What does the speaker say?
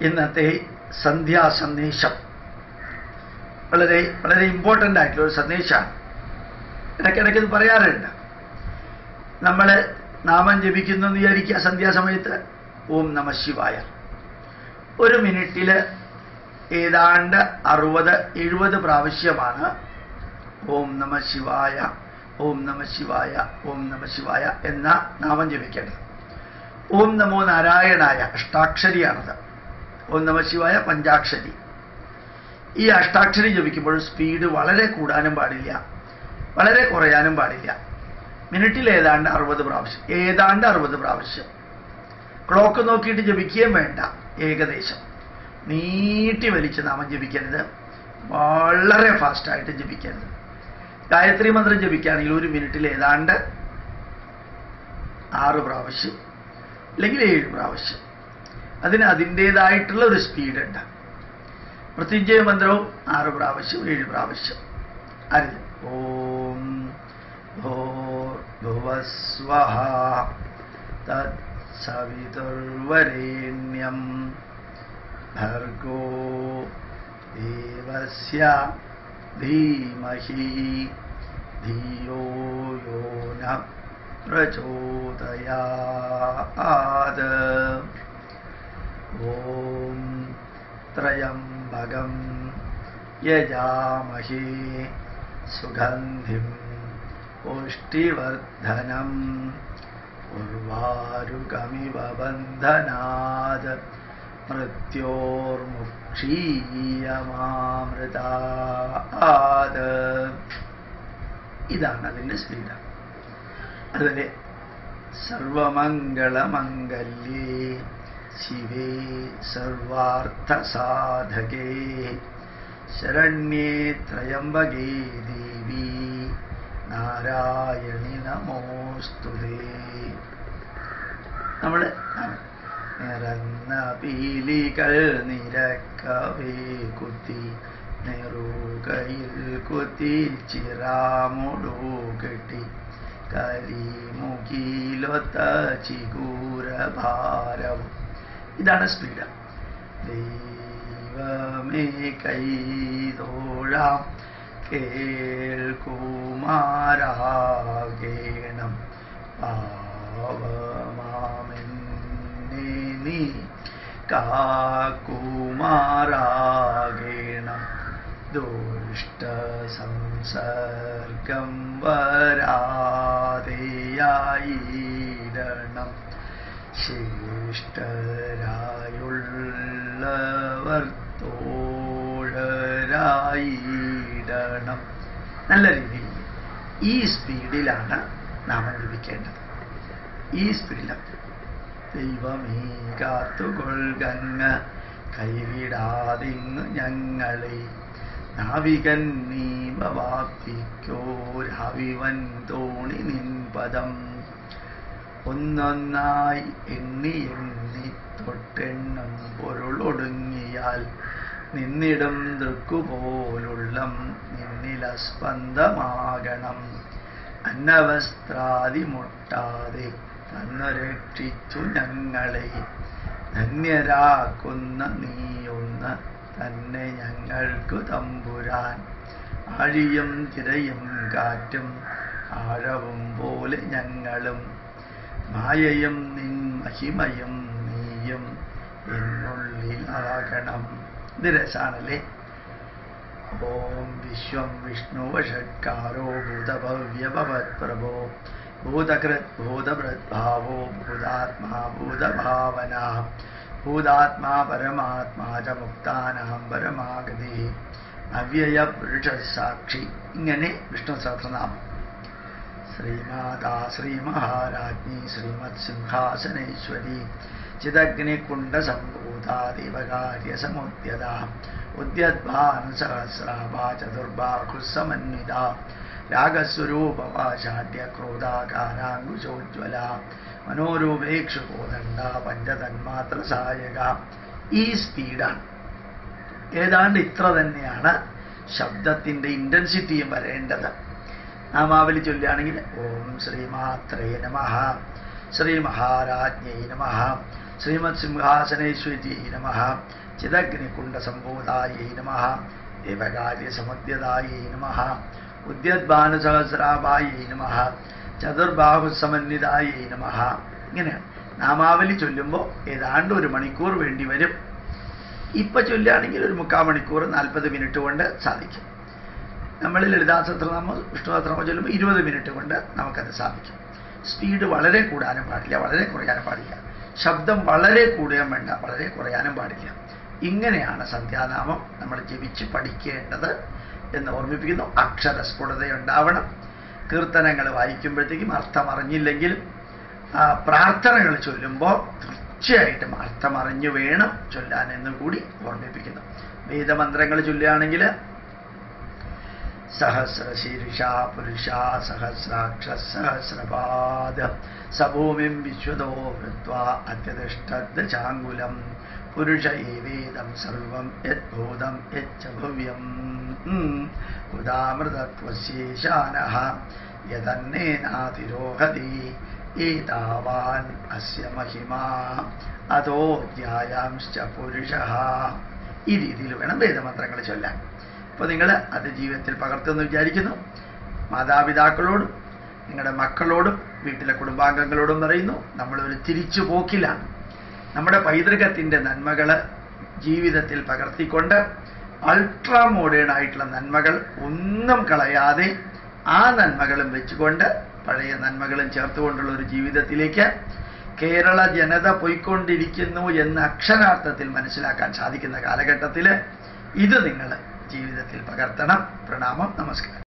ഇന്നത്തെ സന്ധ്യാ സന്ദേശം വളരെ വളരെ ഇമ്പോർട്ടന്റ് ആയിട്ടുള്ള ഒരു സന്ദേശമാണ്. ഇടയ്ക്കിടയ്ക്ക് ഇത് പറയാറുണ്ട്. നമ്മൾ നാമം ജപിക്കുന്നു എന്ന് വിചാരിക്കുക സന്ധ്യാസമയത്ത്. ഓം നമ ശിവായ. ഒരു മിനിറ്റിൽ ഏതാണ്ട് അറുപത് എഴുപത് പ്രാവശ്യമാണ് ഓം നമ ശിവായ ഓം നമ ശിവായ ഓം നമ ശിവായ എന്ന നാമം ജപിക്കേണ്ടത്. ഓം നമോ നാരായണായ അഷ്ടാക്ഷരിയാണത്. ഓം നമ ശിവായ പഞ്ചാക്ഷരി. ഈ അഷ്ടാക്ഷരി ജപിക്കുമ്പോൾ സ്പീഡ് വളരെ കൂടാനും പാടില്ല. വളരെ കുറയാനും പാടില്ല. മിനിറ്റിൽ ഏതാണ്ട് അറുപത് പ്രാവശ്യം ഏതാണ്ട് അറുപത് പ്രാവശ്യം. ക്ലോക്ക് നോക്കിയിട്ട് ജപിക്കുകയും വേണ്ട ഏകദേശം. നീട്ടി വലിച്ച് നാമം ജപിക്കരുത്. വളരെ ഫാസ്റ്റായിട്ട് ജപിക്കരുത്. ഗായത്രി മന്ത്രം ജപിക്കുകയാണെങ്കിൽ ഒരു മിനിറ്റിൽ ഏതാണ്ട് ആറ് പ്രാവശ്യം അല്ലെങ്കിൽ ഏഴ് പ്രാവശ്യം. അതിന് അതിന്റേതായിട്ടുള്ള ഒരു സ്പീഡ് ഉണ്ട് മൃത്യുഞ്ജയ മന്ത്രവും ആറ് പ്രാവശ്യം ഏഴ് പ്രാവശ്യം. അരുത് ഓം ഭൂർഭുവസ്വഹ തത്സവിതുർവരേണ്യം. ഭർഗോ ദേവസ്യ ധീമഹി ധിയോ യോ ന പ്രചോദയാത്. ഓം ത്രയംബകം യജാമഹേ സുഗന്ധിം പുഷ്ടിവർദ്ധനം ഉർവാരുകമിവ ബന്ധനാത് മൃത്യോർമുക്ഷീയമാമൃതാത് ഇതാണ് അതിന്റെ സ്പീഡ് അതുപോലെ സർവമംഗളമംഗല്യേ ശിവേ സർവാധകേ ശരണ്യേ ത്രയംബകേ ദേവി നാരായണി നമോസ്തുതേ നമ്മൾ നിറന്ന പീലികൾ നിരക്കവേ കുത്തി നെറുകയിൽ കുത്തി ചിറാമുടു കെട്ടി കരിമുകിലൊത്ത ചികൂരഭാരവും ഇതാണ് സ്പീഡ് ദൈവമേ കൈതോഴാം കേൾക്കുമാരാകേണം. പാവമാമെന്നെ നീ കാക്കുമാരാകേണം. ദുഷ്ട സംസർഗം വരാതെയായിടണം ശിഷ്ടരായുള്ളവർ നല്ല രീതിയിൽ ഈ സ്പീഡിലാണ് നാം അനുഭവിക്കേണ്ടത് ഈ സ്പീഡിലാണ് ദൈവമേ കാത്തുകൊൾകങ്ങ് കൈവിടാതിങ്ങ് ഞങ്ങളെ. നാവികൻ നീ ഭവാപ്തിക്കോരാവിവൻ തോണി നിൻപദം ഒന്നൊന്നായി എണ്ണി എണ്ണി തൊട്ടെണ്ണം പൊരുളൊടുങ്ങിയാൽ നിന്നിടം ദൃക്കുപോലുള്ളം നിന്നിലസ്പന്ദമാകണം അന്നവസ്ത്രാതി മുട്ടാതെ തന്നു രക്ഷിച്ചു ഞങ്ങളെ. ധന്യരാക്കുന്ന നീയൊന്ന് തന്നെ ഞങ്ങൾക്കു തമ്പുരാൻ. ആഴിയും തിരയും കാറ്റും ആഴവും പോലെ ഞങ്ങളും മായയും നിൻ മഹിമയും നീയും എന്നുള്ളിലാകണം. ഇത് രസാണല്ലേ? ഓം വിശ്വം വിഷ്ണു വഷക്കാരോ ഭൂതഭവ്യഭവത് പ്രഭോ ഭൂതകൃത് ഭൂതഭൃദ്ഭാവോ ഭൂതാത്മാ ഭൂതഭാവന. ഭൂതാത്മാ പരമാത്മാ ച മുക്താനാം പരമാഗതി. അവ്യയ പുരുഷ സാക്ഷി ഇങ്ങനെ വിഷ്ണു സഹസ്രനാമം. ശ്രീമാതാ ശ്രീമഹാരാജ്ഞി ശ്രീമത് സിംഹാസനേശ്വരി ചിദഗ്നികുണ്ഡസംഭൂതാ ദേവകാര്യസമുദ്യത ഉദ്യദ്ഭാനുസഹസ്രാഭാ ചതുർബാഹുസമന്വിത രാഗസ്വരൂപപാശാഢ്യ ക്രോധാകാരാങ്കുശോജ്വല മനോരൂപേക്ഷു കോദണ്ഡ പഞ്ചതന്മാത്ര സഹായക ഈ സ്പീഡാണ് ഏതാണ്ട് ഇത്ര തന്നെയാണ് ശബ്ദത്തിന്റെ ഇന്റൻസിറ്റിയും വരേണ്ടത്. നാമാവലി ചൊല്ലുകയാണെങ്കിൽ ഓം ശ്രീമാത്രേ നമ ശ്രീ മഹാരാജ്ഞൈ നമ ശ്രീമത് സിംഹാസനേശ്വരി നമ ചിദഗ്നികുണ്ട സംഭൂതായൈ നമ ദേവകാര്യസമദ്യതായൈ നമ ഉദ്യദ്ഭാനുസഹസ്രാഭായൈ നമ ചതുർബാഹുസമന്വിതായൈ നമ. ഇങ്ങനെ നാമാവലി ചൊല്ലുമ്പോൾ ഏതാണ്ട് ഒരു മണിക്കൂർ വേണ്ടി വരും. ഇപ്പൊ ചൊല്ലുകയാണെങ്കിൽ ഒരു മുക്കാൽ മണിക്കൂർ നാൽപ്പത് മിനിറ്റ് കൊണ്ട് സാധിക്കും. നമ്മൾ ലളിതാസഹസ്രനാമോ വിഷ്ണുസഹസ്രനാമോ ചൊല്ലുമ്പോൾ ഇരുപത് മിനിറ്റ് കൊണ്ട് നമുക്കത് സാധിക്കും. സ്പീഡ് വളരെ കൂടാനും പാടില്ല വളരെ കുറയാനും പാടില്ല. ശബ്ദം വളരെ കൂടുകയും വേണ്ട വളരെ കുറയാനും പാടില്ല. ഇങ്ങനെയാണ് സന്ധ്യാനാമം നമ്മൾ ജപിച്ച് പഠിക്കേണ്ടത് എന്ന് ഓർമ്മിപ്പിക്കുന്നു. അക്ഷരസ്ഫുടതയുണ്ടാവണം. കീർത്തനങ്ങൾ വായിക്കുമ്പോഴത്തേക്കും അർത്ഥം അറിഞ്ഞില്ലെങ്കിൽ പ്രാർത്ഥനകൾ ചൊല്ലുമ്പോൾ തീർച്ചയായിട്ടും അർത്ഥം അറിഞ്ഞു വേണം ചൊല്ലാൻ എന്നും കൂടി ഓർമ്മിപ്പിക്കുന്നു. വേദമന്ത്രങ്ങൾ ചൊല്ലുകയാണെങ്കിൽ സഹസ്രശീർഷ പുരുഷ സഹസ്രാക്ഷ സഹസ്രപാദ സഭൂമിം വിശ്വതോ വൃത്വാ അത്യതിഷ്ഠാങ്കുലം പുരുഷ ഏവേദം സർവം യദ്ഭൂതം യച്ച ഭവ്യം. ഉദാമൃതത്വശേഷാന യതന്നേനാതിരോഹതി ഏതാവാൻ അസ്യ മഹിമാ. അതോ ധ്യായാംശ്ച പുരുഷ. ഈ രീതിയിൽ വേണം വേദമന്ത്രങ്ങൾ ചൊല്ലാൻ. അപ്പോൾ നിങ്ങൾ അത് ജീവിതത്തിൽ പകർത്തുമെന്ന് വിചാരിക്കുന്നു. മാതാപിതാക്കളോടും നിങ്ങളുടെ മക്കളോടും വീട്ടിലെ കുടുംബാംഗങ്ങളോടും പറയുന്നു നമ്മളൊരു തിരിച്ചു പോക്കിലാണ് നമ്മുടെ പൈതൃകത്തിന്റെ നന്മകൾ ജീവിതത്തിൽ പകർത്തിക്കൊണ്ട് അൾട്രാ മോഡേൺ ആയിട്ടുള്ള നന്മകൾ ഒന്നും കളയാതെ ആ നന്മകളും വെച്ചുകൊണ്ട് പഴയ നന്മകളും ചേർത്തുകൊണ്ടുള്ള ഒരു ജീവിതത്തിലേക്ക് കേരള ജനത പോയിക്കൊണ്ടിരിക്കുന്നു എന്ന് അക്ഷരാർത്ഥത്തിൽ മനസ്സിലാക്കാൻ സാധിക്കുന്ന കാലഘട്ടത്തിൽ ഇത് നിങ്ങൾ ജീവിതത്തിൽ പകർത്തണം. പ്രണാമം നമസ്കാരം.